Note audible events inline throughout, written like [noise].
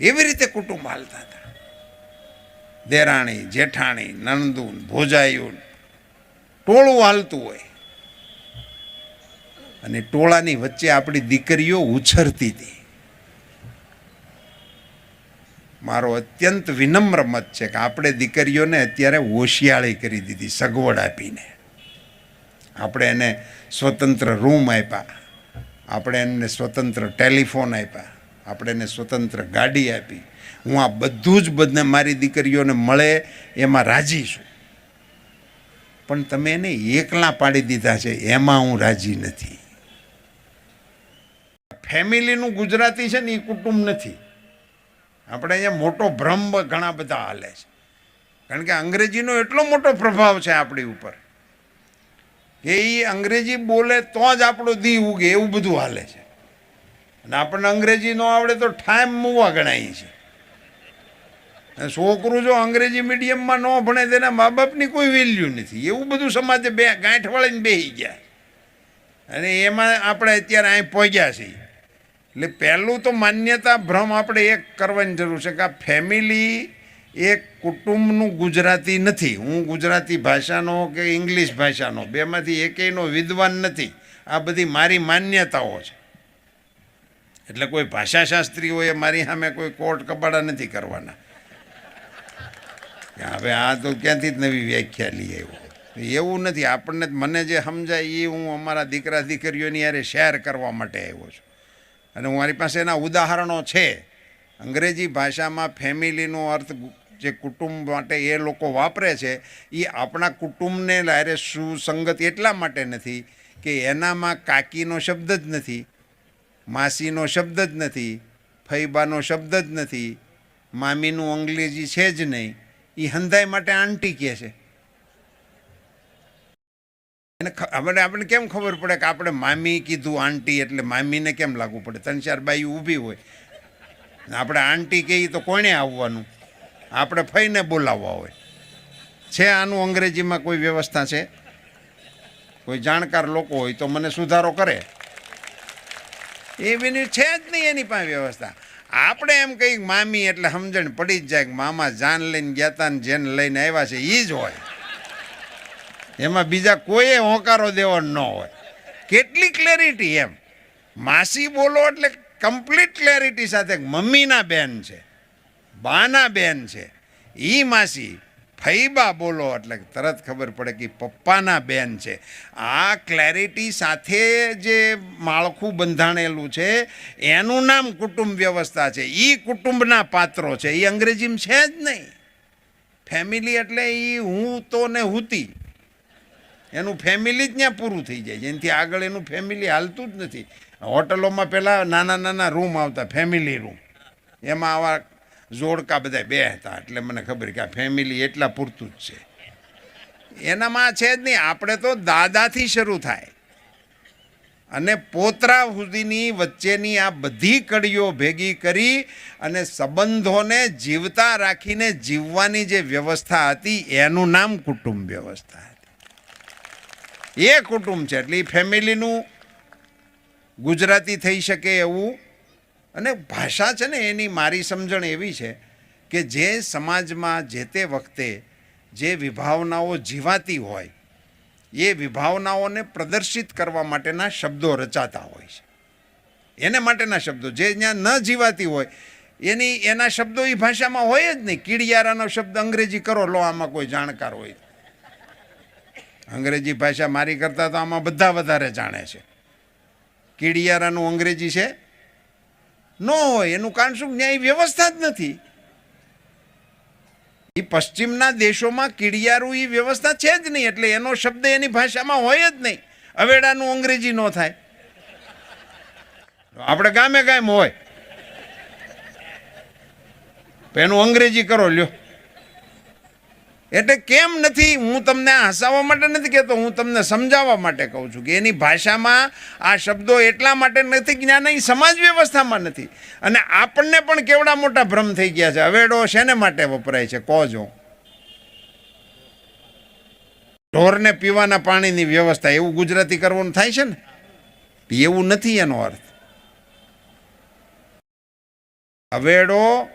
એવી રીતે કુટુંબ હાલતા હતા. દેરાણી, જેઠાણી નણંદુન ભોજાયુન, ટોળું હાલતું હોય. અને ટોળાની વચ્ચે આપણી દીકરીઓ ઉછરતી હતી. મારો અત્યંત વિનમ્ર મત છે કે આપણે દીકરીઓને અત્યારે હોશિયાળી કરી દીધી, સગવડ આપીને. આપણે એને સ્વતંત્ર રૂમ આપ્યા. આપણે એને સ્વતંત્ર ટેલિફોન આપ્યા. આપણે એને સ્વતંત્ર ગાડી આપી. હું આ બધું જ બધને મારી દીકરીઓને મળે એમાં રાજી છું. પણ તમે એને એકલા પાડી દીધા છે, એમાં હું રાજી નથી. ફેમિલીનું ગુજરાતી છે ને એ કુટુંબ નથી. આપણે અહીંયા મોટો ભ્રમ ઘણા બધા હાલે છે. કારણ કે અંગ્રેજીનો એટલો મોટો પ્રભાવ છે આપણી ઉપર. કે એ અંગ્રેજી બોલે તો જ આપણો દી ઉગે, એવું બધું હાલે છે. અને આપણને અંગ્રેજી ન આવડે તો ઠાઈમ મૂવા ગણાય છે. છોકરું જો અંગ્રેજી મીડિયમમાં ન ભણે તેના મા બાપની કોઈ વેલ્યુ નથી. એવું બધું સમાજે બે ગાંઠ વાળીને બેસી ગયા. અને એમાં આપણે અત્યારે અહીં પહોંચ્યા છીએ. એટલે પહેલું તો માન્યતા, ભ્રમ આપણે એક કરવાની જરૂર છે કે આ ફેમિલી એક કુટુંબનું ગુજરાતી નથી. હું ગુજરાતી ભાષાનો કે ઇંગ્લિશ ભાષાનો, બેમાંથી એકેયનો વિદ્વાન નથી. આ બધી મારી માન્યતાઓ છે. એટલે કોઈ ભાષાશાસ્ત્રીઓએ મારી સામે કોઈ કોર્ટ કબાડા નથી કરવાના. હવે આ તો ક્યાંથી જ નવી વ્યાખ્યા લઈ આવ્યો? એવું નથી, આપણને મને જે સમજાય એ હું અમારા દીકરા દીકરીઓની યારે શેર કરવા માટે આવ્યો છું. અને હું મારી પાસે એના ઉદાહરણો છે. અંગ્રેજી ભાષામાં ફેમિલીનો અર્થ જે કુટુંબ માટે એ લોકો વાપરે છે એ આપણા કુટુંબને લારે સુસંગત એટલા માટે નથી કે એનામાં કાકીનો શબ્દ જ નથી. માસીનો શબ્દ જ નથી, ફૈબાનો શબ્દ જ નથી, મામીનું અંગ્રેજી છે જ નહીં. એ હંધાઈ માટે આંટી કહે છે. એને આપણે આપણે કેમ ખબર પડે કે આપણે મામી કીધું આંટી એટલે મામીને કેમ લાગુ પડે? ત્રણ ચાર બાઈ ઊભી હોય. આપણે આંટી કહીએ તો કોણે આવવાનું? આપણે ફઈને બોલાવવા હોય. છે આનું અંગ્રેજીમાં કોઈ વ્યવસ્થા છે? કોઈ જાણકાર લોકો હોય તો મને સુધારો કરે. એવીની છે જ નહીં એની પાસે વ્યવસ્થા. આપણે એમ કહી મામી એટલે સમજણ પડી જ જાય કે મામા જાન લઈને ગયા હતા ને જેને લઈને આવ્યા છે એ જ હોય. એમાં બીજા કોઈએ હોંકારો દેવો ન હોય. કેટલી ક્લેરિટી એમ. માસી બોલો એટલે કમ્પ્લીટ ક્લેરિટી સાથે મમ્મીના બેન છે, બાના બેન છે, ઈ માસી ફૈબા બોલો એટલે તરત ખબર પડે કે પપ્પાના બેન છે. આ ક્લેરિટી સાથે જે માળખું બંધાણેલું છે, એનું નામ કુટુંબ વ્યવસ્થા છે. એ કુટુંબના પાત્રો છે. એ અંગ્રેજીમાં છે જ નહીં. ફેમિલી એટલે એ હું તો ને હુતી. એનું ફેમિલી જ ત્યાં પૂરું થઈ જાય જેનાથી આગળ એનું ફેમિલી હાલતું જ નથી. હોટલોમાં પહેલાં નાના નાના રૂમ આવતા ફેમિલી રૂમ એમાં આવા જોડકા બધા બે હતા. એટલે મને ખબર કે આ ફેમિલી એટલા પૂરતું જ છે. એનામાં છે જ નહીં, આપણે તો દાદાથી શરૂ થાય. અને પોતરા સુધીની વચ્ચેની આ બધી કડીઓ ભેગી કરી અને સંબંધોને જીવતા રાખીને જીવવાની જે વ્યવસ્થા હતી, એનું નામ કુટુંબ વ્યવસ્થા હતી. એ કુટુંબ છે, એટલે ફેમિલીનું ગુજરાતી થઈ શકે એવું અને ભાષા છે ને એની મારી સમજણ એવી છે કે જે સમાજમાં જે તે વખતે જે વિભાવનાઓ જીવાતી હોય, એ વિભાવનાઓને પ્રદર્શિત કરવા માટેના શબ્દો રચાતા હોય છે. એને માટેના શબ્દો, જે જ્યાં ન જીવાતી હોય, એની, એના શબ્દો એ ભાષામાં હોય જ નહીં. કીડિયારાનો શબ્દ અંગ્રેજી કરો લો, આમાં કોઈ જાણકાર હોય. અંગ્રેજી ભાષા મારી કરતાં તો આમાં બધા વધારે જાણે છે. કીડિયારાનું અંગ્રેજી છે ન હોય, એનું કારણ શું? ન્યાય વ્યવસ્થા જ નથી. એ પશ્ચિમના દેશોમાં કીડિયારું એ વ્યવસ્થા છે જ નહીં, એટલે એનો શબ્દ એની ભાષામાં હોય જ નહીં. અવેડાનું અંગ્રેજી ન થાય. આપણે ગામે ગામ હોય. એનું અંગ્રેજી કરો, લ્યો. એટલે કેમ નથી? હું તમને હસાવવા માટે નથી કહેતો, હું તમને સમજાવવા માટે કહું છું કે એની ભાષામાં આ શબ્દો એટલા માટે નથી જ્ઞાન એ સમાજ વ્યવસ્થામાં નથી. અને આપણને પણ કેવડા મોટા ભ્રમ થઈ ગયા છે? હવેડો શેને માટે વપરાય છે? કોજો ઢોરને પીવાના પાણીની વ્યવસ્થા એવું ગુજરાતી કરવાનું થાય છે ને? એવું નથી એનો અર્થ. અવેડો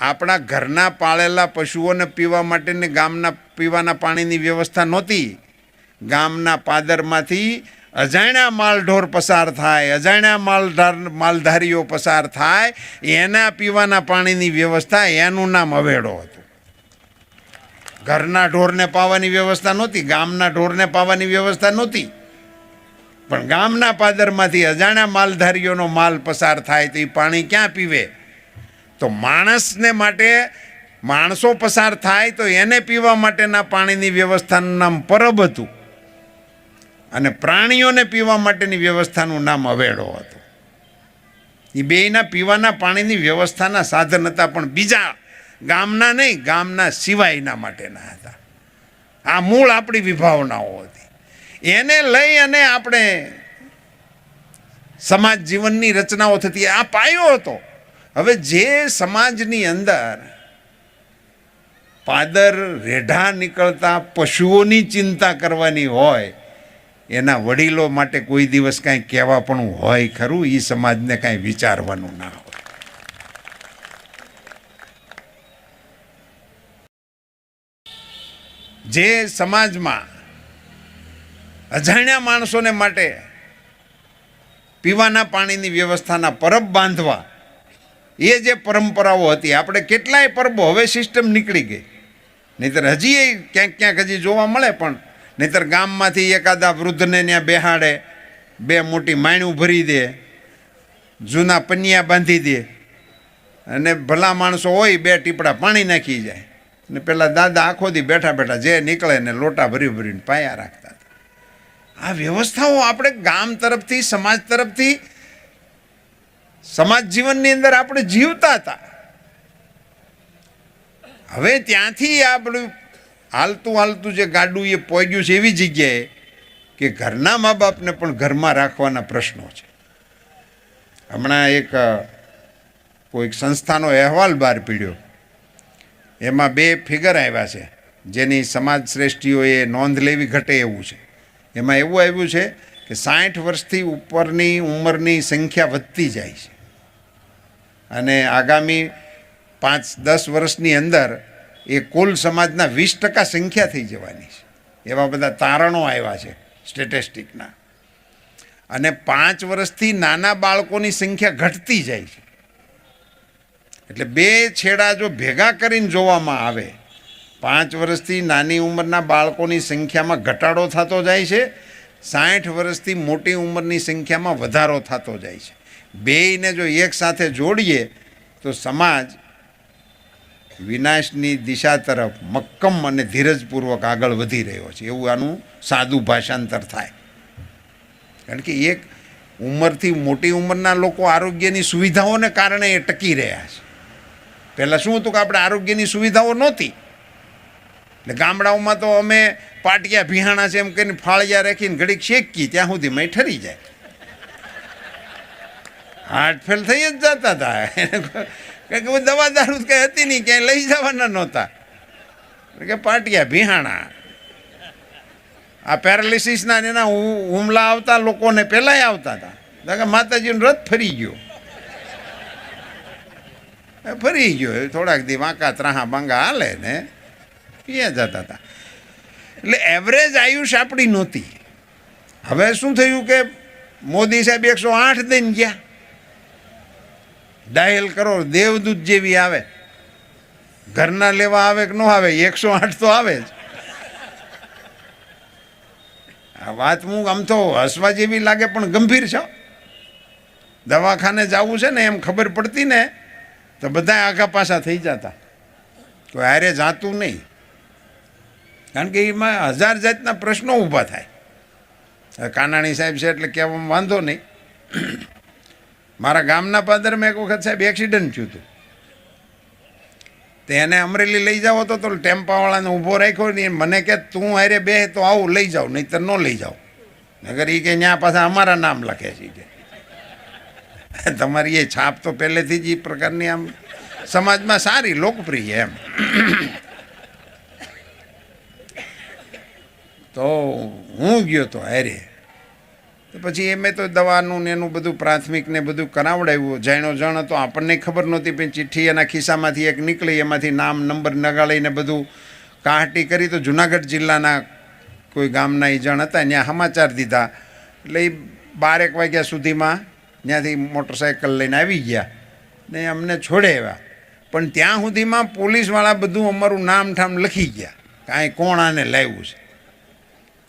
આપણા ઘરના પાળેલા પશુઓને પીવા માટેની ગામના પીવાના પાણીની વ્યવસ્થા નહોતી. ગામના પાદરમાંથી અજાણ્યા માલઢોર પસાર થાય, અજાણ્યા માલધાર માલધારીઓ પસાર થાય, એના પીવાના પાણીની વ્યવસ્થા એનું નામ અવેડો હતું. ઘરના ઢોરને પાવાની વ્યવસ્થા નહોતી, ગામના ઢોરને પાવાની વ્યવસ્થા નહોતી. પણ ગામના પાદરમાંથી અજાણ્યા માલધારીઓનો માલ પસાર થાય તો એ પાણી ક્યાં પીવે? તો માણસને માટે માણસો પસાર થાય તો એને પીવા માટેના પાણીની વ્યવસ્થાનું નામ પરબ હતું. અને પ્રાણીઓને પીવા માટેની વ્યવસ્થાનું નામ અવેડો હતું. એ બેયના પીવાના પાણીની વ્યવસ્થાના સાધન હતા, પણ બીજા ગામના નહીં, ગામના સિવાયના માટેના હતા. આ મૂળ આપણી વિભાવનાઓ હતી. એને લઈ અને આપણે સમાજ જીવનની રચનાઓ થતી, આ પાયો હતો. હવે જે સમાજની અંદર પાદર રેઢા નીકળતા પશુઓની ચિંતા કરવાની હોય, એના વડીલો માટે કોઈ દિવસ કાંઈ કહેવા પણ હોય ખરું? એ સમાજને કાંઈ વિચારવાનું ના હોય. જે સમાજમાં અજાણ્યા માણસોને માટે પીવાના પાણીની વ્યવસ્થાના પરબ બાંધવા એ જે પરંપરાઓ હતી, આપણે કેટલાય પરબો હવે સિસ્ટમ નીકળી ગઈ. નહીતર હજી એ ક્યાંક ક્યાંક હજી જોવા મળે પણ, નહીતર ગામમાંથી એકાદા વૃદ્ધને ત્યાં બેહાડે, બે મોટી માયણું ભરી દે, જૂના પનિયા બાંધી દે, અને ભલા માણસો હોય બે ટીપડા પાણી નાખી જાય. ને પેલા દાદા આખો દી બેઠા બેઠા જે નીકળે ને લોટા ભરી ભરીને પાયા રાખતા હતા. આ વ્યવસ્થાઓ આપણે ગામ તરફથી, સમાજ તરફથી સમાજ જીવનની અંદર આપણે જીવતા હતા. હવે ત્યાંથી આ બધું હાલતું હાલતું જે ગાડું એ પહોંચ્યું છે એવી જગ્યાએ કે ઘરના મા બાપને પણ ઘરમાં રાખવાના પ્રશ્નો છે. હમણાં એક કોઈક સંસ્થાનો અહેવાલ બહાર પીડ્યો. એમાં બે ફિગર આવ્યા છે. જેની સમાજ શ્રેષ્ઠીઓએ નોંધ લેવી ઘટે એવું છે. એમાં એવું આવ્યું છે કે સાઠ વર્ષથી ઉપરની ઉંમરની સંખ્યા વધતી જાય છે. અને આગામી પાંચ, દસ વર્ષની અંદર એ કુલ સમાજના વીસ ટકા સંખ્યા થઈ જવાની છે. એવા બધા તારણો આવ્યા છે સ્ટેટિસ્ટિકના. અને પાંચ વર્ષથી નાના બાળકોની સંખ્યા ઘટતી જાય છે. એટલે બે છેડા જો ભેગા કરીને જોવામાં આવે, પાંચ વર્ષથી નાની ઉંમરના બાળકોની સંખ્યામાં ઘટાડો થતો જાય છે, સાઠ વર્ષથી મોટી ઉંમરની સંખ્યામાં વધારો થતો જાય છે. બેયને જો એક સાથે જોડીએ, તો સમાજ વિનાશની દિશા તરફ મક્કમ અને ધીરજપૂર્વક આગળ વધી રહ્યો છે. એવું આનું સાદું ભાષાંતર થાય. કારણ કે એક ઉંમરથી મોટી ઉંમરના લોકો આરોગ્યની સુવિધાઓને કારણે એ ટકી રહ્યા છે. પહેલાં શું હતું કે આપણે આરોગ્યની સુવિધાઓ નહોતી. એટલે ગામડાઓમાં તો અમે પાટિયા ભિહાણા છે એમ કહીને ફાળિયા રાખીને ઘડીક શેકી ત્યાં સુધી મેં ઠરી જાય. હાર્ટ ફેલ થઈ જ જતા હતા કારણ કે દવા દારૂ કંઈ હતી નહીં, ક્યાંય લઈ જવાના નહોતા. એટલે કે પાટિયા, ભિહાણા. આ પેરાલિસિસના ને એના હુ- હુમલા આવતા લોકોને પહેલાંય આવતા હતા કારણ કે માતાજીનું રથ ફરી ગયો. એ ફરી ગયો. એ થોડાક દી વાંકા, ત્રાહા, બાંગા હાલે ને પીએ જતા હતા એટલે એવરેજ આયુષ આપણી નહોતી. હવે શું થયું કે મોદી સાહેબ એકસો આઠ દઈને ગયા. ડાયલ કરો, દેવદૂત જેવી આવે. ઘરના લેવા આવે કે ન આવે, એકસો આઠ તો આવે જ. આ વાત હું આમ તો હસવા જેવી લાગે, પણ ગંભીર છો. દવાખાને જવું છે ને, એમ ખબર પડતી ને, તો બધા આઘા પાછા થઈ જતા. કોઈ હારે જાતું નહીં. કારણ કે એમાં હજાર જાતના પ્રશ્નો ઊભા થાય. કાનાણી સાહેબ છે એટલે કહેવામાં વાંધો નહીં. મારા ગામના પાદરમાં એક વખત સાહેબ એક્સિડન્ટ થયું હતું. તે એને અમરેલી લઈ જાવ તો તો ટેમ્પાવાળાને ઊભો રાખ્યો ને મને કે તું હારે બે તો આવું લઈ જાઓ, નહીંતર ન લઈ જાઓ. નગર એ કે ત્યાં પાછા અમારા નામ લખે છે કે. તમારી એ છાપ તો પહેલેથી જ એ પ્રકારની આમ સમાજમાં સારી લોકપ્રિય એમ. તો હું ગયો તો હારે તો પછી એમે તો દવાનું ને એનું બધું પ્રાથમિક ને બધું કરાવડાવ્યું. જાણો જણ હતો આપણને ખબર નહોતી, પણ ચિઠ્ઠી એના ખિસ્સામાંથી એક નીકળી, એમાંથી નામ, નંબર નગાળીને બધું કાહટી કરી તો જુનાગઢ જિલ્લાના કોઈ ગામના એ જણ હતા, ત્યાં સમાચાર દીધા. એટલે એ બારેક વાગ્યા સુધીમાં ત્યાંથી મોટરસાઇકલ લઈને આવી ગયા ને અમને છોડે એવા પણ ત્યાં સુધીમાં પોલીસવાળા બધું અમારું નામ ઠામ લખી ગયા. કાંઈ કોણ આને લાવ્યું છે?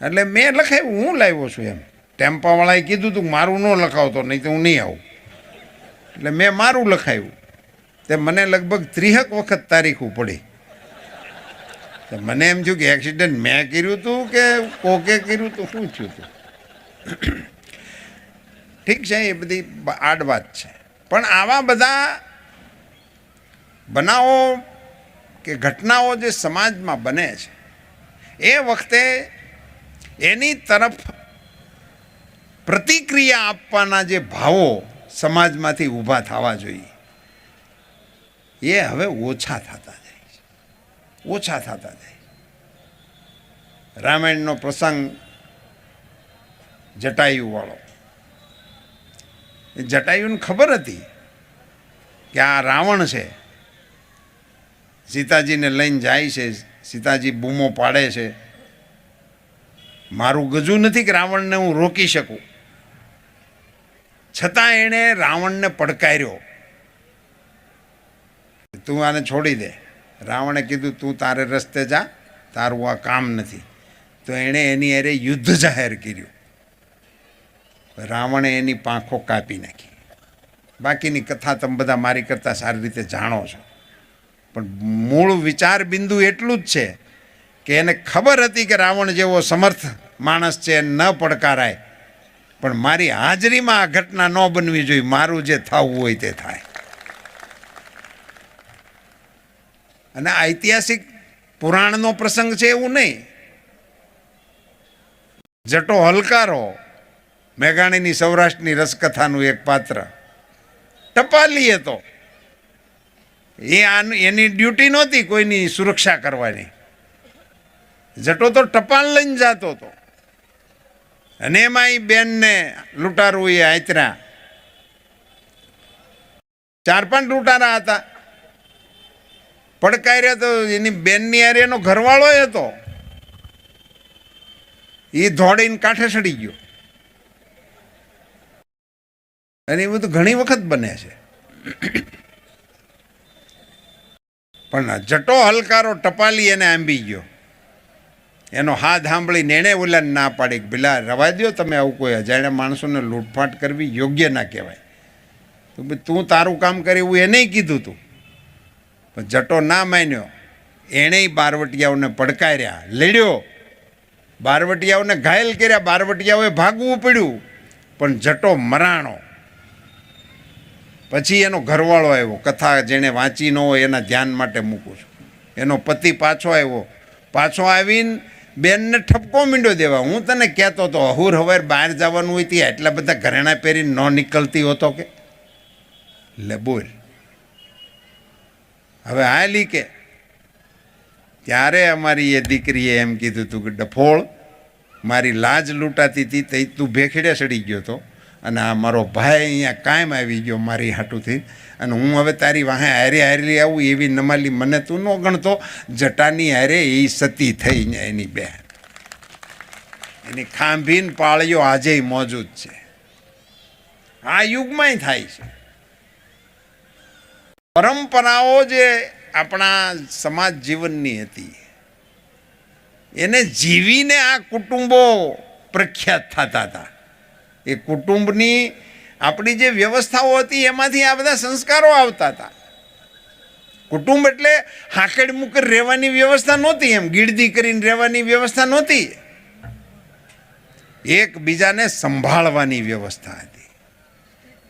એટલે મેં લખાવ્યું, હું લાવ્યો છું એમ. ટેમ્પાવાળાએ કીધું તું મારું ન લખાવતો, નહીં તો હું નહીં આવું. એટલે મેં મારું લખાયું. તે મને લગભગ ત્રીહક વખત તારીખું પડી તો મને એમ થયું કે એક્સિડન્ટ મેં કર્યું હતું કે કોકે કર્યું હતું શું થયું હતું [clears throat] ઠીક છે, એ બધી આડ વાત છે. પણ આવા બધા બનાવો કે ઘટનાઓ જે સમાજમાં બને છે, એ વખતે એની તરફ પ્રતિક્રિયા આપવાના જે ભાવો સમાજમાંથી ઊભા થવા જોઈએ, એ હવે ઓછા થતા જાય છે. ઓછા થતા જાય રામાયણનો પ્રસંગ જટાયુવાળો એ જટાયુને ખબર હતી કે આ રાવણ છે. સીતાજીને લઈને જાય છે, સીતાજી બૂમો પાડે છે. મારું ગજું નથી કે રાવણને હું રોકી શકું. છતાં એણે રાવણને પડકાર્યો. તું આને છોડી દે. રાવણે કીધું, તું તારે રસ્તે જા, તારું આ કામ નથી. તો એણે એની અરે યુદ્ધ જાહેર કર્યું. રાવણે એની પાંખો કાપી નાખી. બાકીની કથા તમે બધા મારી કરતાં સારી રીતે જાણો છો. પણ મૂળ વિચાર બિંદુ એટલું જ છે કે એને ખબર હતી કે રાવણ જેવો સમર્થ માણસ છે, ન પડકારાય. પણ મારી હાજરીમાં આ ઘટના ન બનવી જોઈએ. મારું જે થવું હોય તે થાય. અને ઐતિહાસિક પુરાણનો પ્રસંગ છે એવું નહીં. જટો હલકારો મેઘાણીની સૌરાષ્ટ્રની રસકથાનું એક પાત્ર. ટપાલીએ તો. એ આન, એની ડ્યુટી નહોતી કોઈની સુરક્ષા કરવાની. જટો તો ટપાલ લઈને જતો હતો અને એમાં એ બેનને લૂંટારવું એ આચરા ચાર પાંચ લૂંટારા હતા. પડકાર્યા તો એની બેનની હારે એનો ઘરવાળો હતો. એ ધોડીને કાંઠે સડી ગયો. અને એ બધું ઘણી વખત બને છે. પણ જટો હલકારો ટપાલી એને આંબી ગયો. એનો હાથ સાંભળીને એણે ઓલાને ના પાડી કે ભીલા રવા દો તમે આવું કોઈ અજાણ્યા માણસોને લૂંટફાટ કરવી યોગ્ય ના કહેવાય. તો ભાઈ તું તારું કામ કરે એવું એને કીધું તું. પણ જટો ના માન્યો. એણે બારવટિયાઓને પડકાર્યા, લડ્યો. બારવટિયાઓને ઘાયલ કર્યા, બારવટિયાઓએ ભાગવું પડ્યું. પણ જટો મરાણો. પછી એનો ઘરવાળો આવ્યો, કથા જેણે વાંચી ન હોય એના ધ્યાન માટે મૂકું છું. એનો પતિ પાછો આવ્યો. પાછો આવીને બેનને ઠપકો મીંડો દેવા. હું તને કહેતો તો અહુર હવાર બહાર જવાનું હોય ત્યાં એટલા બધા ઘરેણા પહેરીને ન નીકળતી હોતો કે? લે બોલ. હવે હાલી કે. ત્યારે અમારી એ દીકરીએ એમ કીધું હતું કે ડફોળ, મારી લાજ લૂંટાતી હતી તે તું ભેખડે સડી ગયો હતો અને આ મારો ભાઈ અહીંયા કાયમ આવી ગયો મારી હાટુથી. અને હું હવે તારી વાહે હારે હારી આવું એવી નમાલી મને તું ન ગણતો. જટાની હારે એ સતી થઈ ને એની બહેન એની ખાંભીન પાળીઓ આજે મોજૂદ છે. આ યુગમાંય થાય છે. પરંપરાઓ જે આપણા સમાજ જીવનની હતી, એને જીવીને આ કુટુંબો પ્રખ્યાત થતા હતા. એ કુટુંબની આપણી જે વ્યવસ્થાઓ હતી, એમાંથી આ બધા સંસ્કારો આવતા હતા. કુટુંબ એટલે હાકડ મુકર રહેવાની વ્યવસ્થા નહોતી એમ ગીડદી કરીને રહેવાની વ્યવસ્થા નહોતી. એકબીજાને સંભાળવાની વ્યવસ્થા હતી.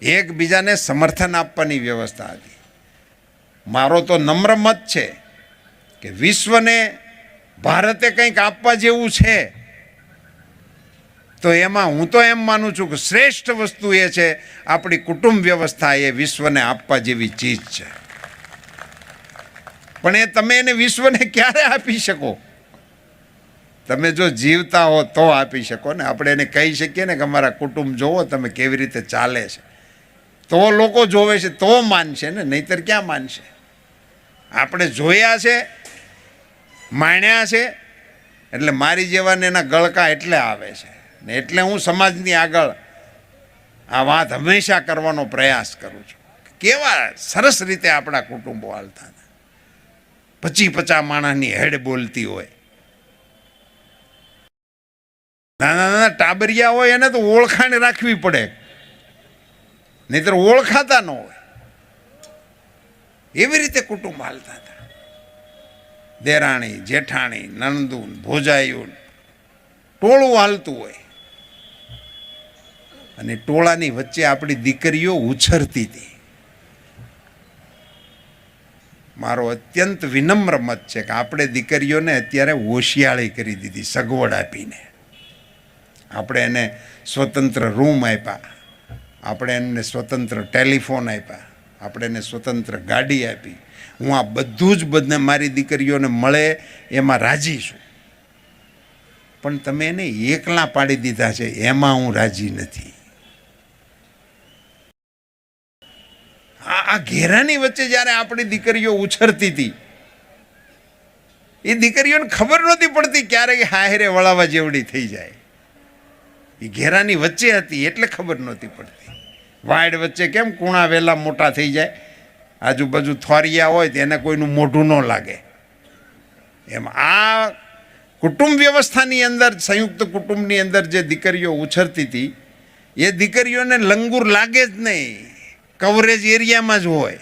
એકબીજાને સમર્થન આપવાની વ્યવસ્થા હતી. મારો તો નમ્ર મત છે કે વિશ્વને ભારતે કંઈક આપવા જેવું છે. તો એમાં હું તો એમ માનું છું કે શ્રેષ્ઠ વસ્તુ એ છે, આપણી કુટુંબ વ્યવસ્થા એ વિશ્વને આપવા જેવી ચીજ છે. પણ એ તમે એને વિશ્વને ક્યારે આપી શકો? તમે જો જીવતા હો તો આપી શકો ને. આપણે એને કહી શકીએ ને કે અમારા કુટુંબ જોવો તમે કેવી રીતે ચાલે છે. તો લોકો જોવે છે, તો માનશે ને, નહીતર ક્યાં માનશે? આપણે જોયા છે, માણ્યા છે, એટલે મારી જેવાને એના ગળકા એટલે આવે છે. ને એટલે હું સમાજની આગળ આ વાત હંમેશા કરવાનો પ્રયાસ કરું છું. કેવા સરસ રીતે આપણા કુટુંબો હાલતા હતા. પચી પચાસ માણસની હેડ બોલતી હોય. નાના નાના ટાબરિયા હોય એને તો ઓળખાણ રાખવી પડે. નહીતર ઓળખાતા ન હોય. એવી રીતે કુટુંબ હાલતા હતા. દેરાણી, જેઠાણી, નંદુન, ભોજાયુન, ટોળું હાલતું હોય. અને ટોળાની વચ્ચે આપણી દીકરીઓ ઉછરતી હતી. મારો અત્યંત વિનમ્ર મત છે કે આપણે દીકરીઓને અત્યારે હોશિયાળી કરી દીધી, સગવડ આપીને. આપણે એને સ્વતંત્ર રૂમ આપ્યા, આપણે એને સ્વતંત્ર ટેલિફોન આપ્યા, આપણે એને સ્વતંત્ર ગાડી આપી. હું આ બધું જ બધને મારી દીકરીઓને મળે એમાં રાજી છું. પણ તમે એને એકલા પાડી દીધા છે, એમાં હું રાજી નથી. આ ઘેરાની વચ્ચે જ્યારે આપણી દીકરીઓ ઉછરતી હતી, એ દીકરીઓને ખબર નહોતી પડતી ક્યારેક હાહેરે વળાવા જેવડી થઈ જાય. એ ઘેરાની વચ્ચે હતી એટલે ખબર નહોતી પડતી. વાડ વચ્ચે કેમ કુણા વેલા મોટા થઈ જાય? આજુબાજુ થોરિયા હોય તો એને કોઈનું મોઢું ન લાગે. એમ આ કુટુંબ વ્યવસ્થાની અંદર, સંયુક્ત કુટુંબની અંદર જે દીકરીઓ ઉછરતી હતી, એ દીકરીઓને લંગુર લાગે જ નહીં. કવરેજ એરિયામાં જ હોય.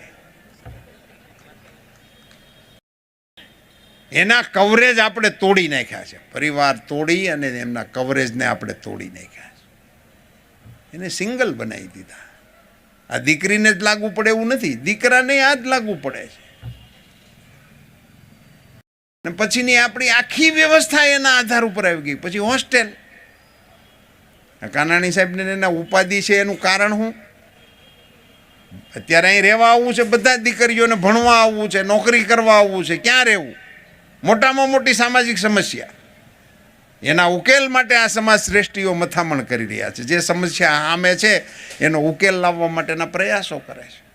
એના કવરેજ આપણે તોડી નાખ્યા છે. પરિવાર તોડી અને એમના કવરેજને આપણે તોડી નાખ્યા છે. એને સિંગલ બનાવી દીધા. આ દીકરીને જ લાગુ પડે એવું નથી. દીકરાને આ જ લાગુ પડે છે. અને પછીની આપણી આખી વ્યવસ્થા એના આધાર ઉપર આવી ગઈ. પછી હોસ્ટેલ. કાનાણી સાહેબને એના ઉપાધિ છે એનું કારણ શું? અત્યારે અહીં રહેવા આવવું છે, બધા જ દીકરીઓને ભણવા આવવું છે, નોકરી કરવા આવવું છે, ક્યાં રહેવું? મોટામાં મોટી સામાજિક સમસ્યા. એના ઉકેલ માટે આ સમાજ શ્રેષ્ઠીઓ મથામણ કરી રહ્યા છે. જે સમસ્યા સામે છે, એનો ઉકેલ લાવવા માટેના પ્રયાસો કરે છે.